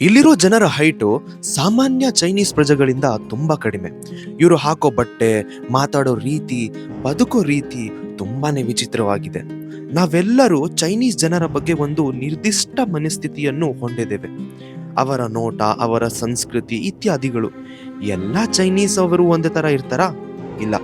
ಇಲ್ಲಿರೋ ಜನರ ಹೈಟು ಸಾಮಾನ್ಯ ಚೈನೀಸ್ ಪ್ರಜೆಗಳಿಂದ ತುಂಬ ಕಡಿಮೆ. ಇವರು ಹಾಕೋ ಬಟ್ಟೆ, ಮಾತಾಡೋ ರೀತಿ, ಬದುಕೋ ರೀತಿ ತುಂಬಾ ವಿಚಿತ್ರವಾಗಿದೆ. ನಾವೆಲ್ಲರೂ ಚೈನೀಸ್ ಜನರ ಬಗ್ಗೆ ಒಂದು ನಿರ್ದಿಷ್ಟ ಮನಸ್ಥಿತಿಯನ್ನು ಹೊಂದಿದ್ದೇವೆ. ಅವರ ನೋಟ, ಅವರ ಸಂಸ್ಕೃತಿ ಇತ್ಯಾದಿಗಳು. ಎಲ್ಲ ಚೈನೀಸ್ ಅವರು ಒಂದೇ ತರ ಇರ್ತಾರಾ? ಇಲ್ಲ.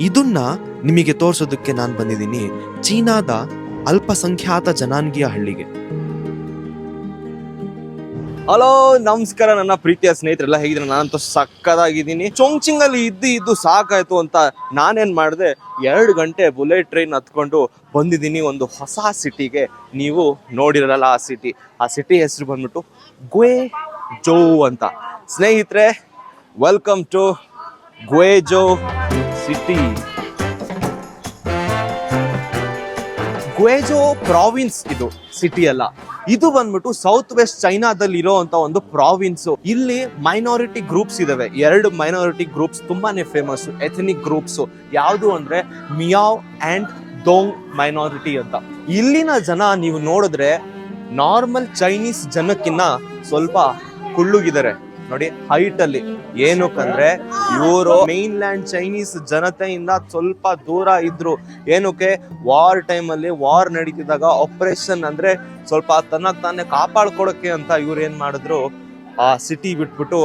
ಇದನ್ನ ನಿಮಗೆ ತೋರಿಸೋದಕ್ಕೆ ನಾನು ಬಂದಿದ್ದೀನಿ ಚೀನಾದ ಅಲ್ಪಸಂಖ್ಯಾತ ಜನಾಂಗೀಯ ಹಳ್ಳಿಗೆ. ಹಲೋ ನಮಸ್ಕಾರ ನನ್ನ ಪ್ರೀತಿಯ ಸ್ನೇಹಿತರೆಲ್ಲ ಹೇಗಿದ್ರೆ ನಾನಂತೂ ಸಕ್ಕದಾಗಿದ್ದೀನಿ. ಚೊಂಗ್ಚಿಂಗ್ ಅಲ್ಲಿ ಇದ್ದು ಇದ್ದು ಸಾಕಾಯ್ತು ಅಂತ ನಾನೇನ್ ಮಾಡಿದೆ, ಎರಡು ಗಂಟೆ ಬುಲೆಟ್ ಟ್ರೈನ್ ಹತ್ಕೊಂಡು ಬಂದಿದ್ದೀನಿ ಒಂದು ಹೊಸ ಸಿಟಿಗೆ. ನೀವು ನೋಡಿರಲ್ಲ ಆ ಸಿಟಿ. ಆ ಸಿಟಿ ಹೆಸರು ಬಂದ್ಬಿಟ್ಟು ಗ್ವೆ ಜೋ ಅಂತ. ಸ್ನೇಹಿತರೆ welcome to Guizhou city Guizhou province ಇದು ಸಿಟಿ ಅಲ್ಲ ಇದು ಬಂದ್ಬಿಟ್ಟು ಸೌತ್ ವೆಸ್ಟ್ ಚೈನಾದಲ್ಲಿ ಇರೋಂತ ಒಂದು ಪ್ರಾವಿನ್ಸ್. ಇಲ್ಲಿ ಮೈನಾರಿಟಿ ಗ್ರೂಪ್ಸ್ ಇದಾವೆ. ಎರಡು ಮೈನಾರಿಟಿ ಗ್ರೂಪ್ಸ್ ತುಂಬಾನೇ ಫೇಮಸ್ ಎಥನಿಕ್ ಗ್ರೂಪ್ಸ್. ಯಾವುದು ಅಂದ್ರೆ ಮಿಯಾವ್ ಅಂಡ್ ದೋಂಗ್ ಮೈನಾರಿಟಿ ಅಂತ. ಇಲ್ಲಿನ ಜನ ನೀವು ನೋಡಿದ್ರೆ ನಾರ್ಮಲ್ ಚೈನೀಸ್ ಜನಕ್ಕಿನ್ನ ಸ್ವಲ್ಪ ಕುಳ್ಳುಗಿದ್ದಾರೆ. ನೋಡಿ ಹೈಟ್ ಅಲ್ಲಿ ಏನಕ್ಕಂದ್ರೆ ಇವರು ಮೈನ್ ಲ್ಯಾಂಡ್ ಚೈನೀಸ್ ಜನತೆಯಿಂದ ಸ್ವಲ್ಪ ದೂರ ಇದ್ರು. ಏನಕ್ಕೆ? ವಾರ್ ಟೈಮ್ ಅಲ್ಲಿ ವಾರ್ ನಡೀತಿದಾಗ ಆಪರೇಷನ್ ಅಂದ್ರೆ ಸ್ವಲ್ಪ ತನ್ನ ತಾನೇ ಕಾಪಾಡ್ಕೊಳಕ್ಕೆ ಅಂತ ಇವ್ರು ಏನ್ ಮಾಡಿದ್ರು? ಆ ಸಿಟಿ ಬಿಟ್ಬಿಟ್ಟು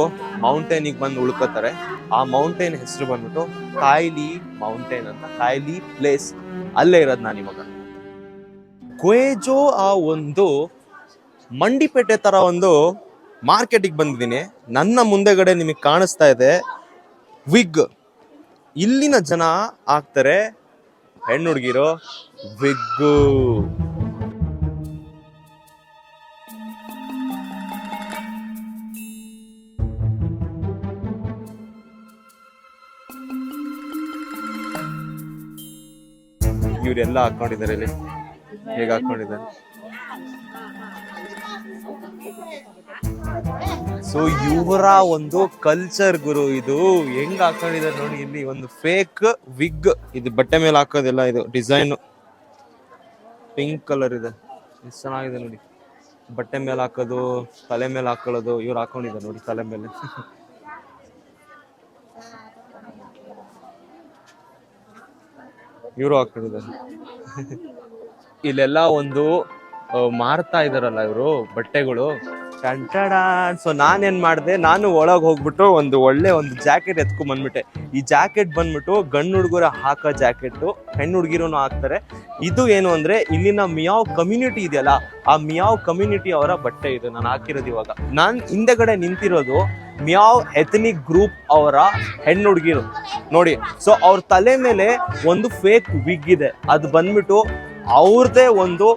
ಮೌಂಟೇನಿಗೆ ಬಂದು ಉಳ್ಕೋತಾರೆ. ಆ ಮೌಂಟೇನ್ ಹೆಸರು ಬಂದ್ಬಿಟ್ಟು ಕಾಯ್ಲಿ ಮೌಂಟೇನ್ ಅಂತ. ಕಾಯ್ಲಿ ಪ್ಲೇಸ್ ಅಲ್ಲೇ ಇರೋದು ನಾನು ಇವಾಗ. ಕ್ವೇಜೋ ಆ ಒಂದು ಮಂಡಿಪೇಟೆ ತರ ಒಂದು ಮಾರ್ಕೆಟಿಗೆ ಬಂದಿದ್ದೀನಿ. ನನ್ನ ಮುಂದೆಗಡೆ ನಿಮಗೆ ಕಾಣಿಸ್ತಾ ಇದೆ. ವಿಗ್. ಇಲ್ಲಿನ ಜನ ಆಗ್ತಾರೆ ಹೆಣ್ಣು ಹುಡುಗಿರೋ ವಿಗ್ಗು. ಇವರೆಲ್ಲ ಹಾಕೊಂಡಿದ್ದಾರೆ ಇಲ್ಲಿ. ಹೇಗೆ ಹಾಕೊಂಡಿದ್ದಾರೆ? ಸೊ ಇವರ ಒಂದು ಕಲ್ಚರ್ ಗುರು ಇದು. ಹೆಂಗ್ ಹಾಕೊಂಡಿದ್ದಾರೆ ನೋಡಿ, ಇಲ್ಲಿ ಒಂದು ಫೇಕ್ ವಿಗ್ ಇದು ಬಟ್ಟೆ ಮೇಲೆ ಹಾಕೋದಿಲ್ಲ, ಇದು ಡಿಸೈನ್ ಪಿಂಕ್ ಕಲರ್ ಇದೆ. ಎಷ್ಟು ಚೆನ್ನಾಗಿದೆ ನೋಡಿ. ಬಟ್ಟೆ ಮೇಲೆ ಹಾಕೋದು, ತಲೆ ಮೇಲೆ ಹಾಕೊಳ್ಳೋದು, ಇವ್ರು ಹಾಕೊಂಡಿದ್ದಾರೆ ನೋಡಿ ತಲೆ ಮೇಲೆ. ಇವರು ಹಾಕೊಂಡಿದ್ದಾರೆ. ಇಲ್ಲೆಲ್ಲ ಒಂದು ಮಾರ್ತಾ ಇದಾರಲ್ಲ ಇವರು ಬಟ್ಟೆಗಳು. ಸೊ ನಾನೇನ್ ಮಾಡಿದೆ, ನಾನು ಒಳಗೆ ಹೋಗ್ಬಿಟ್ಟು ಒಂದು ಒಳ್ಳೆ ಒಂದು ಜಾಕೆಟ್ ಎತ್ಕೊಂಡ್ ಬಂದ್ಬಿಟ್ಟೆ. ಈ ಜಾಕೆಟ್ ಬಂದ್ಬಿಟ್ಟು ಗಂಡು ಹುಡುಗರ ಹಾಕೋ ಜಾಕೆಟ್ ಹೆಣ್ಣು ಹುಡುಗಿರೂ ಹಾಕ್ತಾರೆ. ಇದು ಏನು ಅಂದ್ರೆ, ಇಲ್ಲಿನ ಮಿಯಾವ್ ಕಮ್ಯುನಿಟಿ ಇದೆಯಲ್ಲ, ಆ ಮಿಯಾವ್ ಕಮ್ಯುನಿಟಿ ಅವರ ಬಟ್ಟೆ ಇದು ನಾನು ಹಾಕಿರೋದು ಇವಾಗ. ನಾನ್ ಹಿಂದೆಗಡೆ ನಿಂತಿರೋದು ಮಿಯಾವ್ ಎಥನಿಕ್ ಗ್ರೂಪ್ ಅವರ ಹೆಣ್ಣು ಹುಡುಗಿರು. ನೋಡಿ ಸೊ ಅವ್ರ ತಲೆ ಮೇಲೆ ಒಂದು ಫೇಕ್ ವಿಗ್ ಇದೆ. ಅದು ಬಂದ್ಬಿಟ್ಟು ಅವ್ರದೇ ಒಂದು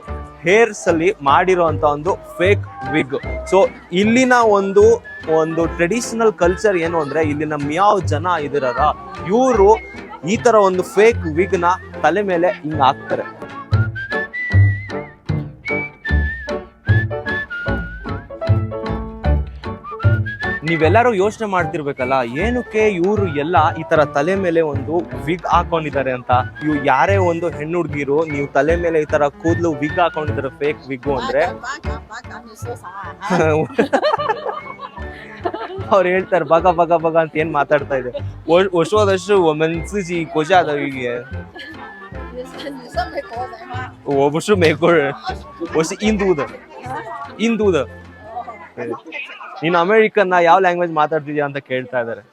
ಹೇರ್ಸ್ ಅಲ್ಲಿ ಮಾಡಿರುವಂತ ಒಂದು ಫೇಕ್ ವಿಗ್. ಸೊ, ಇಲ್ಲಿನ ಒಂದು ಒಂದು ಟ್ರೆಡಿಷನಲ್ ಕಲ್ಚರ್ ಏನು ಅಂದ್ರೆ, ಇಲ್ಲಿನ ಮಿಯಾವ್ ಜನ ಇದಿರಲ್ಲ, ಇವರು ಈ ತರ ಒಂದು ಫೇಕ್ ವಿಗ್ನ ತಲೆ ಮೇಲೆ ಹಿಂಗ್ ಹಾಕ್ತಾರೆ. ನೀವೆಲ್ಲರೂ ಯೋಚನೆ ಮಾಡ್ತಿರ್ಬೇಕಲ್ಲ ಏನಕ್ಕೆ ಇವರು ಎಲ್ಲ ಈ ತರ ತಲೆ ಮೇಲೆ ಒಂದು ವಿಗ್ ಹಾಕೊಂಡಿದ್ದಾರೆ ಅಂತ? ಇವ್ ಯಾರೇ ಒಂದು ಹೆಣ್ಣು ಹುಡುಗಿರು ನೀವು ತಲೆ ಮೇಲೆ ಈ ತರ ಕೂದಲು ವಿಗ್ ಹಾಕೊಂಡಿದ್ದಾರೆ ಫೇಕ್ ವಿಗ್ ಅಂದ್ರೆ? ಅವ್ರು ಹೇಳ್ತಾರೆ ಬಗ ಬಗ ಬಗ ಅಂತ ಏನ್ ಮಾತಾಡ್ತಾ ಇದೆ? ಹೊಸದಷ್ಟು ಮನ್ಸಿಜ್ ಖುಷಿ ಆದ ಹೀಗೆ. ಒಬ್ಬಷ್ಟು ಹೊಸ ಹಿಂದೂದ ಇಂದೂದ. ನೀನು ಅಮೆರಿಕನ್ನ ಯಾವ ಲ್ಯಾಂಗ್ವೇಜ್ ಮಾತಾಡ್ತಿದ್ಯಾ ಅಂತ ಕೇಳ್ತಾ ಇದ್ದಾರೆ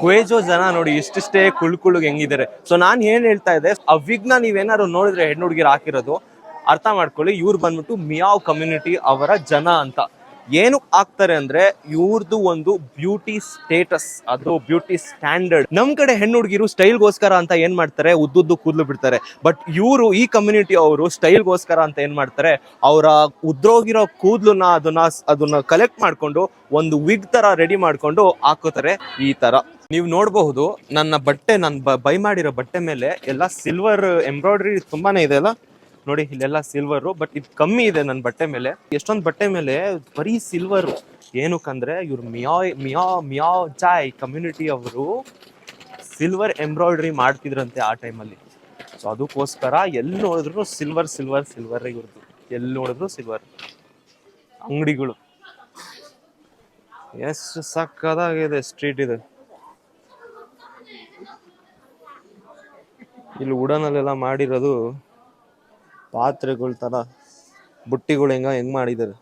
ಕ್ವೇಜೋ ಜನ ನೋಡಿ ಇಷ್ಟಿಷ್ಟೇ ಕುಳ್ ಹೆಂಗಿದ್ದಾರೆ. ಸೊ ನಾನ್ ಏನ್ ಹೇಳ್ತಾ ಇದ್ದೆ ಅವಿಗ್ನ ನೀವೇನಾದ್ರು ನೋಡಿದ್ರೆ ಹೆಣ್ಣು ಹಾಕಿರೋದು, ಅರ್ಥ ಮಾಡ್ಕೊಳ್ಳಿ, ಇವ್ರು ಬಂದ್ಬಿಟ್ಟು ಮಿಯಾವ್ ಕಮ್ಯುನಿಟಿ ಅವರ ಜನ ಅಂತ. ಏನು ಆಗ್ತಾರೆ ಅಂದ್ರೆ ಇವ್ರದ್ದು ಒಂದು ಬ್ಯೂಟಿ ಸ್ಟೇಟಸ್ ಅದು ಬ್ಯೂಟಿ ಸ್ಟ್ಯಾಂಡರ್ಡ್ ನಮ್ ಕಡೆ ಹೆಣ್ಣು ಹುಡುಗಿರು ಸ್ಟೈಲ್ಗೋಸ್ಕರ ಅಂತ ಏನ್ ಮಾಡ್ತಾರೆ? ಉದ್ದುದ್ದು ಕೂದಲು ಬಿಡ್ತಾರೆ. ಬಟ್ ಇವರು ಈ ಕಮ್ಯುನಿಟಿ ಅವರು ಸ್ಟೈಲ್ಗೋಸ್ಕರ ಅಂತ ಏನ್ ಮಾಡ್ತಾರೆ? ಅವರ ಉದ್ರೋಗಿರೋ ಕೂದಲನ್ನ ಅದನ್ನ ಅದನ್ನ ಕಲೆಕ್ಟ್ ಮಾಡ್ಕೊಂಡು ಒಂದು ವಿಗ್ ತರ ರೆಡಿ ಮಾಡ್ಕೊಂಡು ಹಾಕೋತಾರೆ ಈ ತರ. ನೀವು ನೋಡಬಹುದು, ನನ್ನ ಬಟ್ಟೆ, ನಾನು ಬೈ ಮಾಡಿರೋ ಬಟ್ಟೆ ಮೇಲೆ ಎಲ್ಲ ಸಿಲ್ವರ್ ಎಂಬ್ರಾಯ್ಡ್ರಿ ತುಂಬಾನೇ ಇದೆ ಅಲ್ಲ? ನೋಡಿ, ಇಲ್ಲೆಲ್ಲ ಸಿಲ್ವರು ಬಟ್ ಇದು ಕಮ್ಮಿ ಇದೆ ನನ್ನ ಬಟ್ಟೆ ಮೇಲೆ. ಎಷ್ಟೊಂದು ಬಟ್ಟೆ ಮೇಲೆ ಬರೀ ಸಿಲ್ವರು ಏನಕ್ಕಂದ್ರೆ ಇವ್ರು ಮಿಯಾಯ್ ಮಿಯಾ ಮಿಯಾ ಜಾಯ್ ಕಮ್ಯುನಿಟಿ ಅವರು ಸಿಲ್ವರ್ ಎಂಬ್ರಾಯ್ಡ್ರಿ ಮಾಡ್ತಿದ್ರಂತೆ ಆ ಟೈಮಲ್ಲಿ ಸೊ ಅದಕ್ಕೋಸ್ಕರ ಎಲ್ಲಿ ನೋಡಿದ್ರು ಸಿಲ್ವರ್ ಸಿಲ್ವರ್ ಸಿಲ್ವರ್ ಇವ್ರದ್ದು ಎಲ್ಲಿ ನೋಡಿದ್ರು ಸಿಲ್ವರ್ ಅಂಗಡಿಗಳು. ಎಷ್ಟು ಸಕ್ಕದಾಗಿದೆ ಸ್ಟ್ರೀಟ್ ಇದು. ಇಲ್ಲಿ ಉಡನಲ್ಲೆಲ್ಲ ಮಾಡಿರೋದು ಪಾತ್ರೆಗಳ ತರ ಬುಟ್ಟಿಗಳು ಹೆಂಗ ಹೆಂಗ್ ಮಾಡಿದಾರೆ?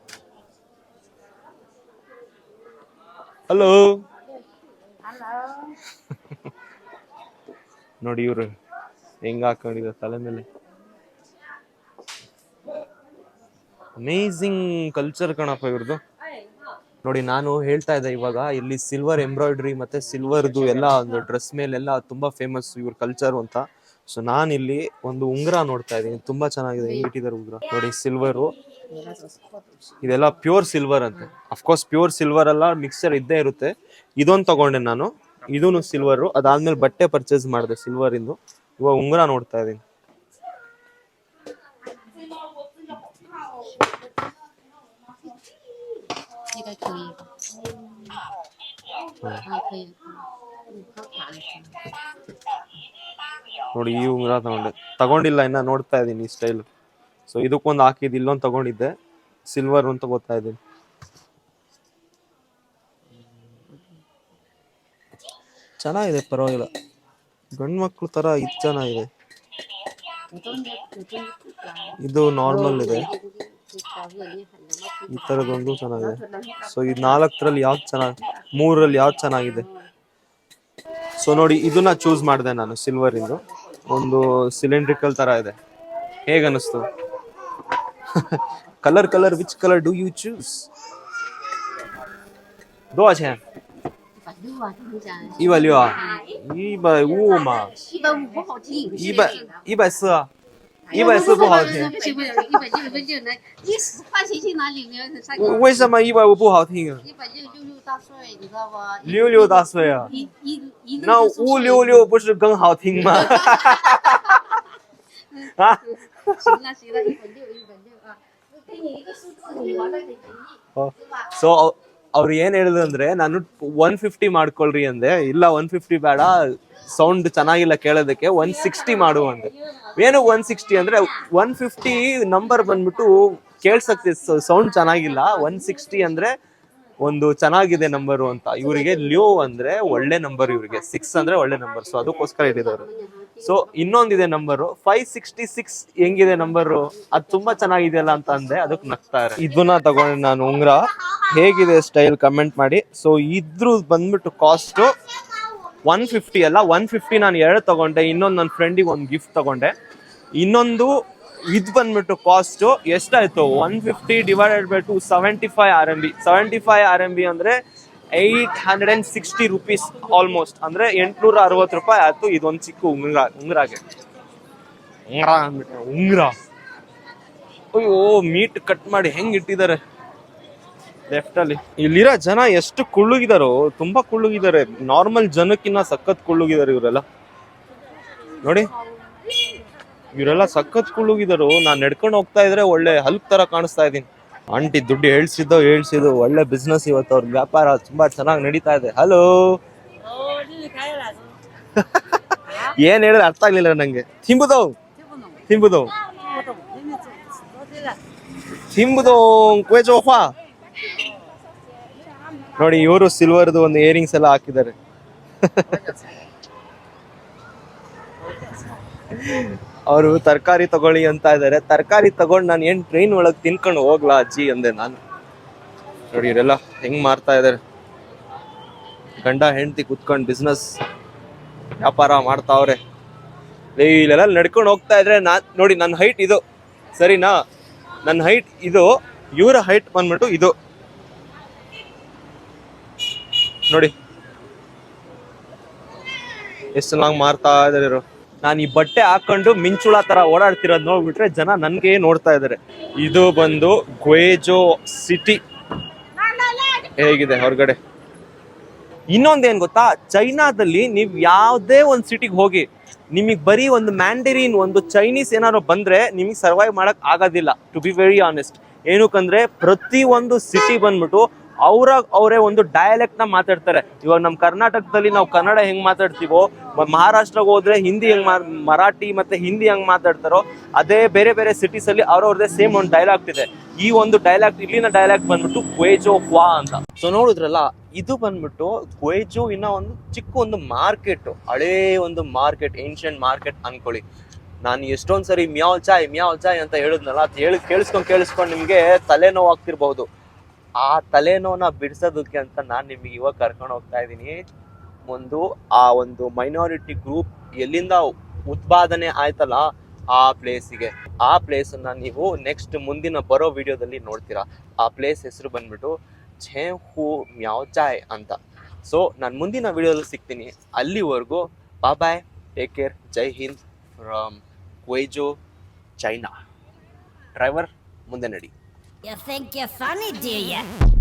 ಹಲೋ ನೋಡಿ ಇವ್ರು ಹೆಂಗ ಹಾಕೊಂಡಿದ್ದಾರೆ ತಲೆ ಮೇಲೆ. ಅಮೇಝಿಂಗ್ ಕಲ್ಚರ್ ಕಣಪ್ಪ ಇವ್ರದ್ದು ನೋಡಿ ನಾನು ಹೇಳ್ತಾ ಇದ್ದೆ ಇವಾಗ ಇಲ್ಲಿ ಸಿಲ್ವರ್ ಎಂಬ್ರಾಯ್ಡ್ರಿ ಮತ್ತೆ ಸಿಲ್ವರ್ದು ಎಲ್ಲ ಒಂದು ಡ್ರೆಸ್ ಮೇಲೆಲ್ಲ ತುಂಬಾ ಫೇಮಸ್ ಇವ್ರ ಕಲ್ಚರ್ ಅಂತ. ಸೊ ನಾನು ಇಲ್ಲಿ ಒಂದು ಉಂಗುರ ನೋಡ್ತಾ ಇದ್ದೀನಿ. ತುಂಬಾ ಚೆನ್ನಾಗಿದೆ. ಹೆಂಗ್ ಉಂಗುರ? ನೋಡಿ ಸಿಲ್ವರು ಇದೆಲ್ಲ ಪ್ಯೂರ್ ಸಿಲ್ವರ್ ಅಂತೆ. ಅಫ್ಕೋರ್ಸ್ ಪ್ಯೂರ್ ಸಿಲ್ವರ್ ಅಲ್ಲ ಮಿಕ್ಸರ್ ಇದ್ದೇ ಇರುತ್ತೆ. ಇದೊಂದು ತಗೊಂಡೆ ನಾನು. ಇದೂನು ಸಿಲ್ವರು ಅದಾದ್ಮೇಲೆ ಬಟ್ಟೆ ಪರ್ಚೇಸ್ ಮಾಡಿದೆ ಸಿಲ್ವರ್ ಇಂದು. ಇವಾಗ ಉಂಗುರ ನೋಡ್ತಾ ಇದ್ದೀನಿ. ನೋಡಿ ಈ ಉಂಗುರ ತಗೊಂಡೆ. ತಗೊಂಡಿಲ್ಲ ಇನ್ನ ನೋಡ್ತಾ ಇದ್ದೀನಿ ಈ ಸ್ಟೈಲ್ ಸೊ ಇದಕ್ಕೊಂದು ಹಾಕಿದ್ದು ಇಲ್ಲೊಂದು ತಗೊಂಡಿದ್ದೆ. ಸಿಲ್ವರ್ ಅಂತ ಗೊತ್ತಾ ಇದ್ದೀನಿ ಚೆನ್ನಾಗಿದೆ ಪರವಾಗಿಲ್ಲ. ಗಂಡ್ ಮಕ್ಕಳು ಥರ ಇದು ಚೆನ್ನಾಗಿದೆ. ಇದು ನಾರ್ಮಲ್ ಇದೆ. ಈ ತರದೊಂದು ಚೆನ್ನಾಗಿದೆ. ಸೊ ಇದು ನಾಲ್ಕರಲ್ಲಿ ಯಾವ್ದು ಚೆನ್ನಾಗಿ ಮೂರರಲ್ಲಿ ಯಾವ್ದು ಚೆನ್ನಾಗಿದೆ? ಸೊ ನೋಡಿ ಇದನ್ನ ಚೂಸ್ ಮಾಡಿದೆ ನಾನು ಸಿಲ್ವರ್ ಇಂದು ಒಂದು ಸಿಲಿಂಡ್ರಿಕಲ್ ತರ ಇದೆ ಹೇಗ ಅನಿಸ್ತು colour colour which colour do you choose though ಆಚೆ 一百六啊，他们讲， 一百六啊，一百五嘛， 一百五不好听，一百一百四啊，一百四不好听。不行不行，一百六一百六能，一十块钱去哪里呢？三为为什么一百五不好听啊？一百六六六大顺，你知道不？一六六大岁啊，一一 一路那就是五六六不是更好听吗？啊，行了行了，一百六一百六啊，我给你一个数字，你玩的得便宜，哦是吧？ ಸೊ ಅವ್ರು ಏನ್ ಹೇಳಿದ್ರು ಅಂದ್ರೆ ನಾನು ಒನ್ ಫಿಫ್ಟಿ ಮಾಡ್ಕೊಳ್ರಿ ಅಂದೆ ಇಲ್ಲ ಒನ್ ಫಿಫ್ಟಿ ಬೇಡ ಸೌಂಡ್ ಚೆನ್ನಾಗಿಲ್ಲ ಕೇಳೋದಕ್ಕೆ ಒನ್ ಸಿಕ್ಸ್ಟಿ ಮಾಡು ಅಂದೆ ಏನು ಒನ್ ಸಿಕ್ಸ್ಟಿ ಅಂದ್ರೆ ಒನ್ ಫಿಫ್ಟಿ ನಂಬರ್ ಬಂದ್ಬಿಟ್ಟು ಕೇಳ್ಸಕ್ಕೆ ಸೌಂಡ್ ಚೆನ್ನಾಗಿಲ್ಲ ಒನ್ ಸಿಕ್ಸ್ಟಿ ಅಂದ್ರೆ ಒಂದು ಚೆನ್ನಾಗಿದೆ ನಂಬರು ಅಂತ. ಇವರಿಗೆ ಲ್ಯೂ ಅಂದ್ರೆ ಒಳ್ಳೆ ನಂಬರ್ ಇವರಿಗೆ. ಸಿಕ್ಸ್ ಅಂದ್ರೆ ಒಳ್ಳೆ ನಂಬರ್ ಸೊ ಅದಕ್ಕೋಸ್ಕರ ಇಟ್ಟಿದ್ದಾರೆ ಸೊ ಇನ್ನೊಂದಿದೆ ನಂಬರು ಫೈವ್ ಸಿಕ್ಸ್ಟಿ ಸಿಕ್ಸ್ ಹೆಂಗಿದೆ ನಂಬರು ಅದು ತುಂಬಾ ಚೆನ್ನಾಗಿದೆಯಲ್ಲ ಅಂತ ಅಂದೆ ಅದಕ್ಕೆ ನಗ್ತಾರೆ. ಇದನ್ನ ತಗೊಂಡೆ ನಾನು ಉಂಗ್ರ. ಹೇಗಿದೆ ಸ್ಟೈಲ್ ಕಮೆಂಟ್ ಮಾಡಿ. ಸೊ ಇದ್ರು ಬಂದ್ಬಿಟ್ಟು ಕಾಸ್ಟ್ ಒನ್ ಫಿಫ್ಟಿ ಅಲ್ಲ ಒನ್ ಫಿಫ್ಟಿ ನಾನು ಎರಡು ತಗೊಂಡೆ. ಇನ್ನೊಂದು ನನ್ನ ಫ್ರೆಂಡಿಗೆ ಒಂದು ಗಿಫ್ಟ್ ತಗೊಂಡೆ. ಇನ್ನೊಂದು ಇದು ಬಂದ್ಬಿಟ್ಟು ಕಾಸ್ಟ್ ಎಷ್ಟಾಯ್ತು? One fifty divided by two seventy five R M B seventy five R M B ಅಂದ್ರೆ eight hundred and sixty rupees almost ಅಂದ್ರೆ ಎಂಟ್ನೂರ ಅರವತ್ತು ರೂಪಾಯಿ ಆಯ್ತು. ಇದೊಂದು ಚಿಕ್ಕ ಉಂಗ್ರ, ಉಂಗ್ರಾಗೆ. ಉಂಗ್ರ ಉಂಗ್ರ. ಅಯ್ಯೋ ಮೀಟ್ ಕಟ್ ಮಾಡಿ ಹೆಂಗ್ ಇಟ್ಟಿದ್ದಾರೆ? ಲೆಫ್ಟ್ ಅಲ್ಲಿ. ಇಲ್ಲಿರೋ ಜನ ಎಷ್ಟು ಕುಳ್ಳುಗಿದಾರೋ, ತುಂಬಾ ಕುಳ್ಳುಗಿದ್ದಾರೆ ನಾರ್ಮಲ್ ಜನಕ್ಕಿನ್ನ ಸಖತ್ ಕುಳ್ಳುಗಿದ್ದಾರೆ ಇವರೆಲ್ಲ. ನೋಡಿ. ಇವರೆಲ್ಲ ಸಖತ್ ಕುಳುಗಿದರು. ನಾನ್ ನಡ್ಕೊಂಡು ಹೋಗ್ತಾ ಇದ್ರೆ ಒಳ್ಳೆ ಹಲ್ಪ್ ತರ ಕಾಣಿಸ್ತಾ ಇದ್ದೀನಿ. ಆಂಟಿ ದುಡ್ಡು ಹೇಳ್ಸಿದ್ದು ಹೇಳ್ಸಿದ್ದು ಒಳ್ಳೆ ಬಿಸ್ನೆಸ್ ಇವತ್ತು ಅವ್ರ ವ್ಯಾಪಾರ ತುಂಬಾ ಚೆನ್ನಾಗಿ ನಡೀತಾ ಇದೆ. ಹಲೋ ಏನ್ ಹೇಳಿದ್ರೆ ಅರ್ಥ ಆಗ್ಲಿಲ್ಲ ನಂಗೆ. ತಿಂಬುದೋ? ತಿಂಬುದೋ? ತಿಂಬುದೋ ಕ್ವೇಜೋಫಾ ನೋಡಿ ಇವರು ಸಿಲ್ವರ್ದು ಒಂದು ಇಯರಿಂಗ್ಸ್ ಎಲ್ಲ ಹಾಕಿದ್ದಾರೆ. ಅವರು ತರಕಾರಿ ತಗೊಳ್ಳಿ ಅಂತ ಇದ್ದಾರೆ ತರಕಾರಿ ತಗೊಂಡು ನಾನು ಏನ್ ಟ್ರೈನ್ ಒಳಗ್ ತಿನ್ಕೊಂಡು ಹೋಗ್ಲಾ ಅಜ್ಜಿ ಅಂದೆ ನಾನು. ನೋಡಿ ಇವರೆಲ್ಲ ಹೆಂಗ್ ಮಾರ್ತಾ ಇದಾರೆ. ಗಂಡ, ಹೆಂಡತಿ ಕುತ್ಕೊಂಡು ಬಿಸ್ನೆಸ್ ವ್ಯಾಪಾರ ಮಾಡ್ತಾವ್ರೆ. ಇಲ್ಲೆಲ್ಲ ನಡ್ಕೊಂಡು ಹೋಗ್ತಾ ಇದ್ರೆ ನಾ ನೋಡಿ ನನ್ನ ಹೈಟ್ ಇದು. ಸರಿನಾ? ನನ್ನ ಹೈಟ್ ಇದು, ಇವರ ಹೈಟ್ ಬಂದ್ಬಿಟ್ಟು ಇದು. ನೋಡಿ. ಎಷ್ಟು ಲಾಂಗ್ ಮಾರ್ತಾ ಇದ್ದಾರೆ ಇವರು. ನಾನು ಈ ಬಟ್ಟೆ ಹಾಕೊಂಡು ಮಿಂಚುಳ ತರ ಓಡಾಡ್ತಿರೋದು ನೋಡ್ಬಿಟ್ರೆ ಜನ ನನ್ಗೆ ನೋಡ್ತಾ ಇದಾರೆ. ಇದು ಬಂದು ಗ್ವೇಜೋ ಸಿಟಿ. ಹೇಗಿದೆ ಹೊರಗಡೆ? ಇನ್ನೊಂದೇನ್ ಗೊತ್ತಾ? ಚೈನಾದಲ್ಲಿ ನೀವು ಯಾವುದೇ ಒಂದು ಸಿಟಿಗೆ ಹೋಗಿ, ನಿಮಗೆ ಬರೀ ಒಂದು ಮ್ಯಾಂಡರಿನ್, ಒಂದು ಚೈನೀಸ್ ಏನಾದ್ರು ಬಂದ್ರೆ ನಿಮಗೆ ಸರ್ವೈವ್ ಮಾಡಕ್ ಆಗೋದಿಲ್ಲ, ಟು ಬಿ ವೆರಿ ಆನೆಸ್ಟ್. ಏನಕ್ಕಂದ್ರೆ ಪ್ರತಿ ಒಂದು ಸಿಟಿ ಬಂದ್ಬಿಟ್ಟು ಅವರ ಅವರೇ ಒಂದು ಡಯಲೆಕ್ಟ್ನ ಮಾತಾಡ್ತಾರೆ. ಇವಾಗ ನಮ್ಮ ಕರ್ನಾಟಕದಲ್ಲಿ ನಾವು ಕನ್ನಡ ಹೆಂಗ್ ಮಾತಾಡ್ತೀವೋ ಮಹಾರಾಷ್ಟ್ರಗೆ ಹೋದ್ರೆ ಹಿಂದಿ ಹೆಂಗ್ ಮರಾಠಿ ಮತ್ತೆ ಹಿಂದಿ ಹೆಂಗ್ ಮಾತಾಡ್ತಾರೋ, ಅದೇ ಬೇರೆ ಬೇರೆ ಸಿಟೀಸ್ ಅಲ್ಲಿ ಅವ್ರವ್ರದೇ ಸೇಮ್ ಒಂದು ಡೈಲಾಗ್ ಇದೆ. ಈ ಒಂದು ಡೈಲಾಗ್ ಇಲ್ಲಿನ ಡೈಲಾಗ್ ಬಂದ್ಬಿಟ್ಟು ಕ್ವೇಜೋ ಕ್ವಾ ಅಂತ. ಸೊ ನೋಡಿದ್ರಲ್ಲ, ಇದು ಬಂದ್ಬಿಟ್ಟು ಕ್ವೇಜೋ ಇನ್ನ ಒಂದು ಚಿಕ್ಕ ಒಂದು ಮಾರ್ಕೆಟ್ ಹಳೇ ಒಂದು ಮಾರ್ಕೆಟ್ ಏನ್ಷಿಯಂಟ್ ಮಾರ್ಕೆಟ್ ಅನ್ಕೊಳ್ಳಿ. ನಾನು ಎಷ್ಟೊಂದ್ಸರಿ ಮ್ಯಾವ್ ಚಾಯ್ ಮ್ಯಾವ್ ಚಾಯ್ ಅಂತ ಹೇಳಿದ್ನಲ್ಲ, ಅದು ಹೇಳಿ ಕೇಳಿಸ್ಕೊಂಡು ಕೇಳಿಸ್ಕೊಂಡು ನಿಮ್ಗೆ ತಲೆನೋವು ಆಗ್ತಿರ್ಬಹುದು. ಆ ತಲೆನೋವನ್ನ ಬಿಡಿಸೋದಕ್ಕೆ ಅಂತ ನಾನು ನಿಮಗೆ ಇವಾಗ ಕರ್ಕೊಂಡು ಹೋಗ್ತಾ ಇದ್ದೀನಿ. ಒಂದು ಆ ಒಂದು ಮೈನಾರಿಟಿ ಗ್ರೂಪ್ ಎಲ್ಲಿಂದ ಉತ್ಪಾದನೆ ಆಯ್ತಲ್ಲ ಆ ಪ್ಲೇಸಿಗೆ ಆ ಪ್ಲೇಸನ್ನ ನೀವು ನೆಕ್ಸ್ಟ್ ಮುಂದಿನ ಬರೋ ವಿಡಿಯೋದಲ್ಲಿ ನೋಡ್ತೀರಾ. ಆ ಪ್ಲೇಸ್ ಹೆಸರು ಬಂದ್ಬಿಟ್ಟು ಛೇ ಹೂ ಮ್ಯಾವ್ ಚಾಯ್ ಅಂತ. ಸೊ ನಾನು ಮುಂದಿನ ವಿಡಿಯೋದಲ್ಲಿ ಸಿಗ್ತೀನಿ. ಅಲ್ಲಿವರೆಗೂ bye take care Jai Hind from Guizhou China driver ಮುಂದೆ ನಡಿ. You think you're funny, do you?